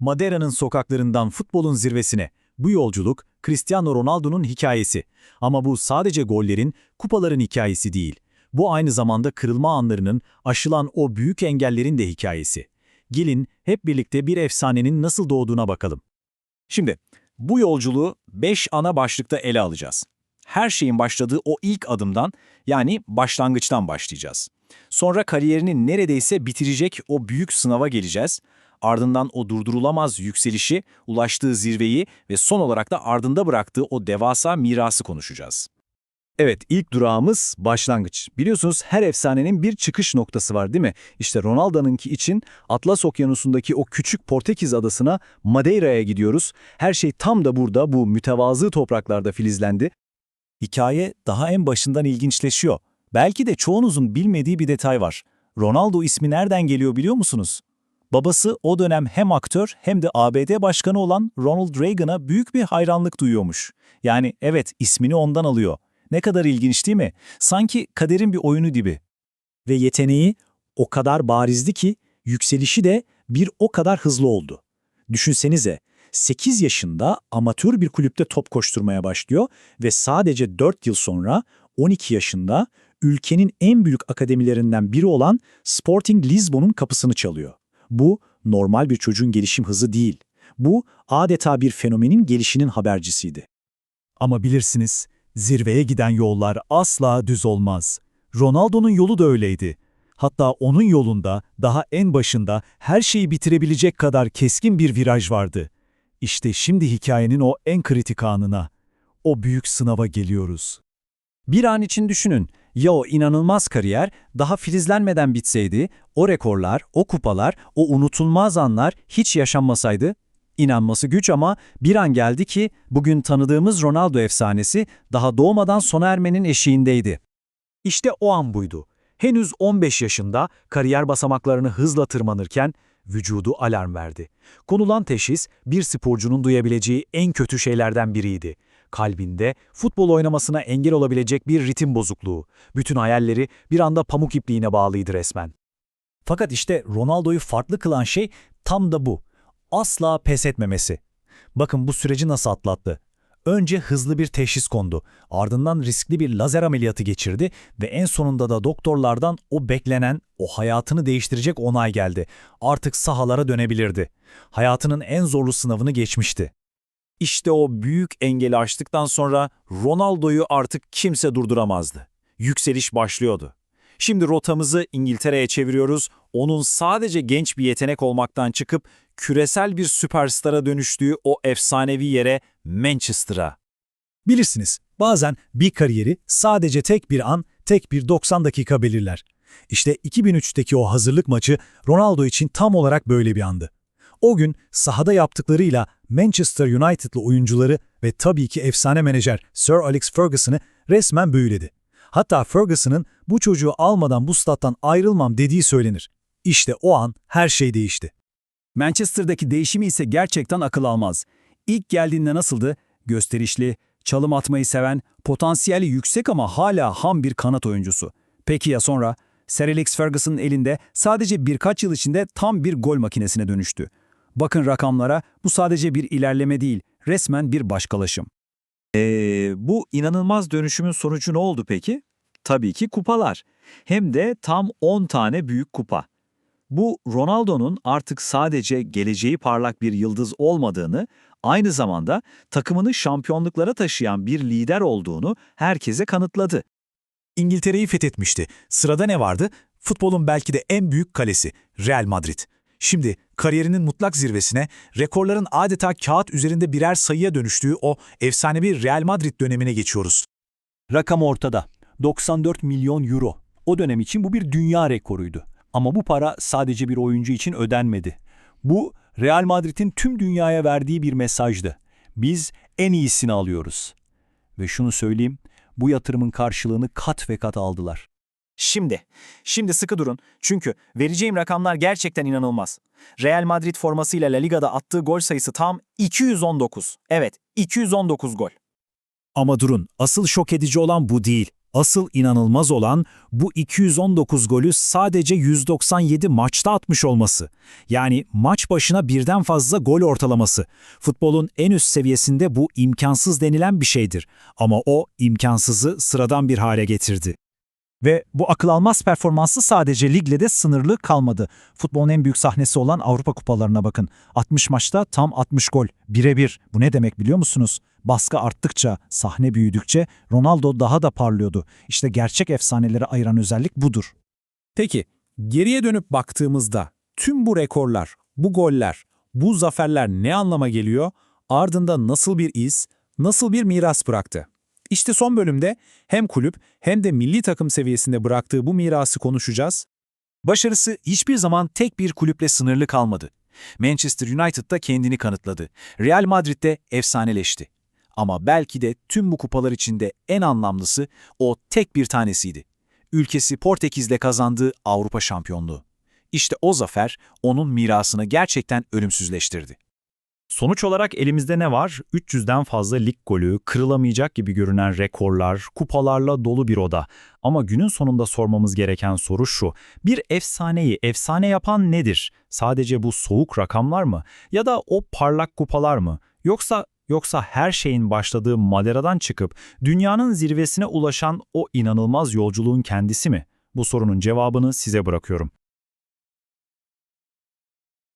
Madeira'nın sokaklarından futbolun zirvesine. Bu yolculuk Cristiano Ronaldo'nun hikayesi. Ama bu sadece gollerin, kupaların hikayesi değil. Bu aynı zamanda kırılma anlarının, aşılan o büyük engellerin de hikayesi. Gelin hep birlikte bir efsanenin nasıl doğduğuna bakalım. Şimdi bu yolculuğu 5 ana başlıkta ele alacağız. Her şeyin başladığı o ilk adımdan yani başlangıçtan başlayacağız. Sonra kariyerini neredeyse bitirecek o büyük sınava geleceğiz. Ardından o durdurulamaz yükselişi, ulaştığı zirveyi ve son olarak da ardında bıraktığı o devasa mirası konuşacağız. Evet, ilk durağımız başlangıç. Biliyorsunuz her efsanenin bir çıkış noktası var değil mi? İşte Ronaldo'nunki için Atlas Okyanusu'ndaki o küçük Portekiz adasına Madeira'ya gidiyoruz. Her şey tam da burada bu mütevazı topraklarda filizlendi. Hikaye daha en başından ilginçleşiyor. Belki de çoğunuzun bilmediği bir detay var. Ronaldo ismi nereden geliyor biliyor musunuz? Babası o dönem hem aktör hem de ABD başkanı olan Ronald Reagan'a büyük bir hayranlık duyuyormuş. Yani evet ismini ondan alıyor. Ne kadar ilginç değil mi? Sanki kaderin bir oyunu gibi. Ve yeteneği o kadar barizdi ki yükselişi de bir o kadar hızlı oldu. Düşünsenize 8 yaşında amatör bir kulüpte top koşturmaya başlıyor ve sadece 4 yıl sonra 12 yaşında ülkenin en büyük akademilerinden biri olan Sporting Lisbon'un kapısını çalıyor. Bu normal bir çocuğun gelişim hızı değil. Bu adeta bir fenomenin gelişinin habercisiydi. Ama bilirsiniz, zirveye giden yollar asla düz olmaz. Ronaldo'nun yolu da öyleydi. Hatta onun yolunda daha en başında her şeyi bitirebilecek kadar keskin bir viraj vardı. İşte şimdi hikayenin o en kritik anına, o büyük sınava geliyoruz. Bir an için düşünün, ya o inanılmaz kariyer daha filizlenmeden bitseydi, o rekorlar, o kupalar, o unutulmaz anlar hiç yaşanmasaydı? İnanması güç ama bir an geldi ki bugün tanıdığımız Ronaldo efsanesi daha doğmadan sona ermenin eşiğindeydi. İşte o an buydu. Henüz 15 yaşında kariyer basamaklarını hızla tırmanırken vücudu alarm verdi. Konulan teşhis bir sporcunun duyabileceği en kötü şeylerden biriydi. Kalbinde futbol oynamasına engel olabilecek bir ritim bozukluğu. Bütün hayalleri bir anda pamuk ipliğine bağlıydı resmen. Fakat işte Ronaldo'yu farklı kılan şey tam da bu. Asla pes etmemesi. Bakın bu süreci nasıl atlattı. Önce hızlı bir teşhis kondu. Ardından riskli bir lazer ameliyatı geçirdi ve en sonunda da doktorlardan o beklenen, o hayatını değiştirecek onay geldi. Artık sahalara dönebilirdi. Hayatının en zorlu sınavını geçmişti. İşte o büyük engeli aştıktan sonra Ronaldo'yu artık kimse durduramazdı. Yükseliş başlıyordu. Şimdi rotamızı İngiltere'ye çeviriyoruz. Onun sadece genç bir yetenek olmaktan çıkıp küresel bir süperstara dönüştüğü o efsanevi yere Manchester'a. Bilirsiniz, bazen bir kariyeri sadece tek bir an, tek bir 90 dakika belirler. İşte 2003'teki o hazırlık maçı Ronaldo için tam olarak böyle bir andı. O gün sahada yaptıklarıyla Manchester United'lı oyuncuları ve tabii ki efsane menajer Sir Alex Ferguson'ı resmen büyüledi. Hatta Ferguson'ın bu çocuğu almadan bu stat'tan ayrılmam dediği söylenir. İşte o an her şey değişti. Manchester'daki değişimi ise gerçekten akıl almaz. İlk geldiğinde nasıldı? Gösterişli, çalım atmayı seven, potansiyeli yüksek ama hala ham bir kanat oyuncusu. Peki ya sonra? Sir Alex Ferguson'ın elinde sadece birkaç yıl içinde tam bir gol makinesine dönüştü. Bakın rakamlara, bu sadece bir ilerleme değil, resmen bir başkalaşım. Ee, bu inanılmaz dönüşümün sonucu ne oldu peki? Tabii ki kupalar. Hem de tam 10 tane büyük kupa. Bu Ronaldo'nun artık sadece geleceği parlak bir yıldız olmadığını, aynı zamanda takımını şampiyonluklara taşıyan bir lider olduğunu herkese kanıtladı. İngiltere'yi fethetmişti. Sırada ne vardı? Futbolun belki de en büyük kalesi, Real Madrid. Şimdi kariyerinin mutlak zirvesine, rekorların adeta kağıt üzerinde birer sayıya dönüştüğü o efsanevi Real Madrid dönemine geçiyoruz. Rakam ortada. 94 milyon euro. O dönem için bu bir dünya rekoruydu. Ama bu para sadece bir oyuncu için ödenmedi. Bu Real Madrid'in tüm dünyaya verdiği bir mesajdı. Biz en iyisini alıyoruz. Ve şunu söyleyeyim, bu yatırımın karşılığını kat ve kat aldılar. Şimdi, şimdi sıkı durun çünkü vereceğim rakamlar gerçekten inanılmaz. Real Madrid formasıyla La Liga'da attığı gol sayısı tam 219. Evet, 219 gol. Ama durun, asıl şok edici olan bu değil. Asıl inanılmaz olan bu 219 golü sadece 197 maçta atmış olması. Yani maç başına birden fazla gol ortalaması. Futbolun en üst seviyesinde bu imkansız denilen bir şeydir. Ama o imkansızı sıradan bir hale getirdi. Ve bu akıl almaz performansı sadece ligle de sınırlı kalmadı. Futbolun en büyük sahnesi olan Avrupa kupalarına bakın. 60 maçta tam 60 gol. Birebir. Bu ne demek biliyor musunuz? Baskı arttıkça, sahne büyüdükçe Ronaldo daha da parlıyordu. İşte gerçek efsaneleri ayıran özellik budur. Peki, geriye dönüp baktığımızda tüm bu rekorlar, bu goller, bu zaferler ne anlama geliyor? Ardında nasıl bir iz, nasıl bir miras bıraktı? İşte son bölümde hem kulüp hem de milli takım seviyesinde bıraktığı bu mirası konuşacağız. Başarısı hiçbir zaman tek bir kulüple sınırlı kalmadı. Manchester United'da kendini kanıtladı. Real Madrid'de efsaneleşti. Ama belki de tüm bu kupalar içinde en anlamlısı o tek bir tanesiydi. Ülkesi Portekiz'le kazandığı Avrupa şampiyonluğu. İşte o zafer onun mirasını gerçekten ölümsüzleştirdi. Sonuç olarak elimizde ne var? 300'den fazla lig golü, kırılamayacak gibi görünen rekorlar, kupalarla dolu bir oda. Ama günün sonunda sormamız gereken soru şu. Bir efsaneyi efsane yapan nedir? Sadece bu soğuk rakamlar mı? Ya da o parlak kupalar mı? Yoksa yoksa her şeyin başladığı Madera'dan çıkıp dünyanın zirvesine ulaşan o inanılmaz yolculuğun kendisi mi? Bu sorunun cevabını size bırakıyorum.